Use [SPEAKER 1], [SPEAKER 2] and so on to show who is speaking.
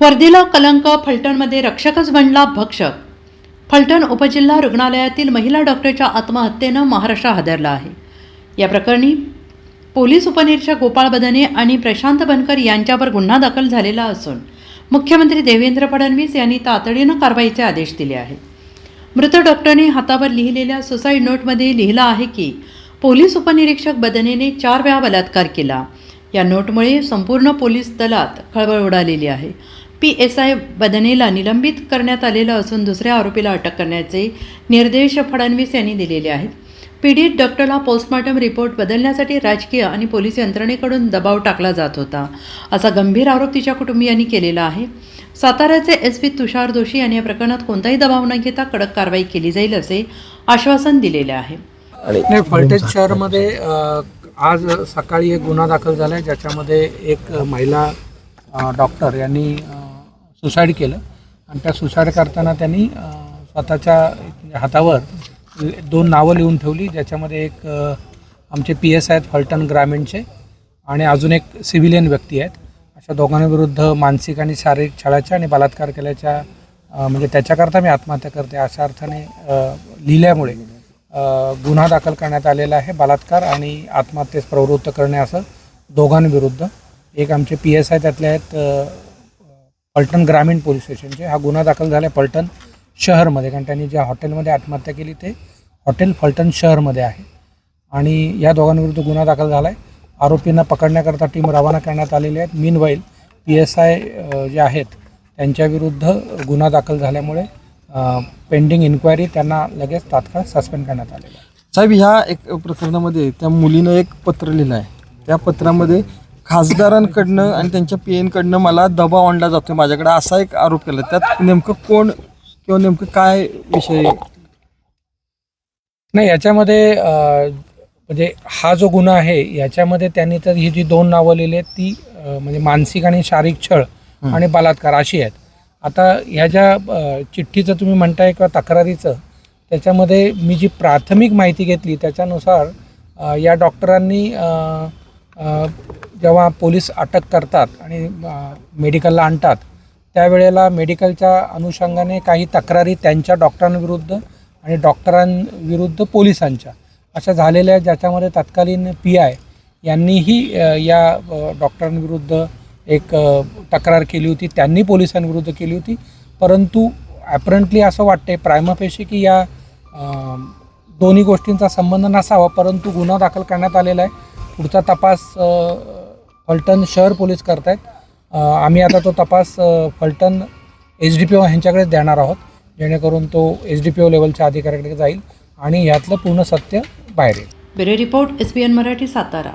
[SPEAKER 1] वर्दीला कलंक फलटणमध्ये रक्षकच बनला भक्षक फलटण उपजिल्हा रुग्णालयातील महिला डॉक्टरच्या आत्महत्येनं महाराष्ट्र हादरला आहे. या प्रकरणी पोलीस उपनिरीक्षक गोपाळ बदने आणि प्रशांत बनकर यांच्यावर गुन्हा दाखल झालेला असून मुख्यमंत्री देवेंद्र फडणवीस यांनी तातडीनं कारवाईचे आदेश दिले आहेत. मृत डॉक्टरने हातावर लिहिलेल्या सुसाईड नोटमध्ये लिहिलं आहे की पोलीस उपनिरीक्षक बदनेने चार वेळा बलात्कार केला. या नोटमुळे संपूर्ण पोलीस दलात खळबळ उडालेली आहे. पी एस आय बदनेला निलंबित करण्यात आलेलं असून दुसऱ्या आरोपीला अटक करण्याचे निर्देश फडणवीस यांनी दिलेले आहेत. पीडित डॉक्टरला पोस्टमॉर्टम रिपोर्ट बदलण्यासाठी राजकीय आणि पोलीस यंत्रणेकडून दबाव टाकला जात होता असा गंभीर आरोप तिच्या कुटुंबियांनी केलेला आहे. साताऱ्याचे एस पी तुषार दोषी यांनी या प्रकरणात कोणताही दबाव न घेता कडक कारवाई केली जाईल असे आश्वासन दिलेले आहे.
[SPEAKER 2] नाही फलटण शहरमध्ये आज सकाळी एक गुन्हा दाखल झाला आहे ज्याच्यामध्ये एक महिला डॉक्टर यांनी सुसाईड केलं. आणि त्या सुसाईड करताना त्यांनी स्वतःच्या हातावर दोन नावं लिहून ठेवली ज्याच्यामध्ये एक आमचे पी एस आहेत फलटण ग्रामीणचे आणि अजून एक सिव्हिलियन व्यक्ती आहेत. अशा दोघांविरुद्ध मानसिक आणि शारीरिक छळाच्या आणि बलात्कार केल्याच्या म्हणजे त्याच्याकरता मी आत्महत्या करते अशा अर्थाने लिहिल्यामुळे गुन्हा दाखल करण्यात आलेला आहे. बलात्कार आणि आत्महत्येस प्रवृत्त करणे असं दोघांविरुद्ध एक आमचे पी एस आय त्यातले आहेत पलटण ग्रामीण पोलीस स्टेशनचे. हा गुन्हा दाखल झाला आहे पलटण शहरमध्ये कारण त्यांनी ज्या हॉटेलमध्ये आत्महत्या केली ते हॉटेल फलटण शहरमध्ये आहे. आणि या दोघांविरुद्ध गुन्हा दाखल झाला आहे आरोपींना पकडण्याकरता टीम रवाना करण्यात आलेली आहेत. Meanwhile P S I जे आहेत त्यांच्याविरुद्ध गुन्हा दाखल झाल्यामुळे पेंडिंग इन्क्वायरी त्यांना लगेच तात्काळ सस्पेंड करण्यात आलेलं आहे.
[SPEAKER 3] साहेब ह्या एक प्रकरणामध्ये त्या मुलीनं एक पत्र लिहिलं आहे त्या पत्रामध्ये खासदारांकडनं आणि त्यांच्या पी एनकडनं मला दबाव आणला जातो माझ्याकडे असा एक आरोप केला. त्यात नेमकं कोण किंवा नेमकं काय विषय?
[SPEAKER 2] नाही याच्यामध्ये म्हणजे हा जो गुन्हा आहे याच्यामध्ये त्यांनी तर ही जी दोन नावं लिहिली आहेत ती म्हणजे मानसिक आणि शारीरिक छळ आणि बलात्कार अशी आहेत. आता ह्या ज्या चिठ्ठीचं तुम्ही म्हणताय किंवा तक्रारीचं त्याच्यामध्ये मी जी प्राथमिक माहिती घेतली त्याच्यानुसार या डॉक्टरांनी जेव्हा पोलीस अटक करतात आणि मेडिकलला आणतात त्यावेळेला मेडिकलच्या अनुषंगाने काही तक्रारी त्यांच्या डॉक्टरांविरुद्ध आणि डॉक्टरांविरुद्ध पोलिसांच्या अशा झालेल्या आहेत ज्याच्यामध्ये तत्कालीन पी आय यांनीही या डॉक्टरांविरुद्ध एक तक्रार केली होती त्यांनी पोलिसांविरुद्ध केली होती. परंतु ॲपरंटली असं वाटते प्रायमापेशी की या दोन्ही गोष्टींचा संबंध नसावा परंतु गुन्हा दाखल करण्यात आलेला आहे. पुढचा तपास फलटण शहर पोलीस करत आहेत आम्ही आता तो तपास Phaltan H D P O ह्यांच्याकडेच देणार आहोत जेणेकरून तो एच डी पी ओ लेवलच्या अधिकाऱ्याकडे जाईल आणि यातलं पूर्ण सत्य बाहेर येईल.
[SPEAKER 1] Bureau report S B N Marathi Satara.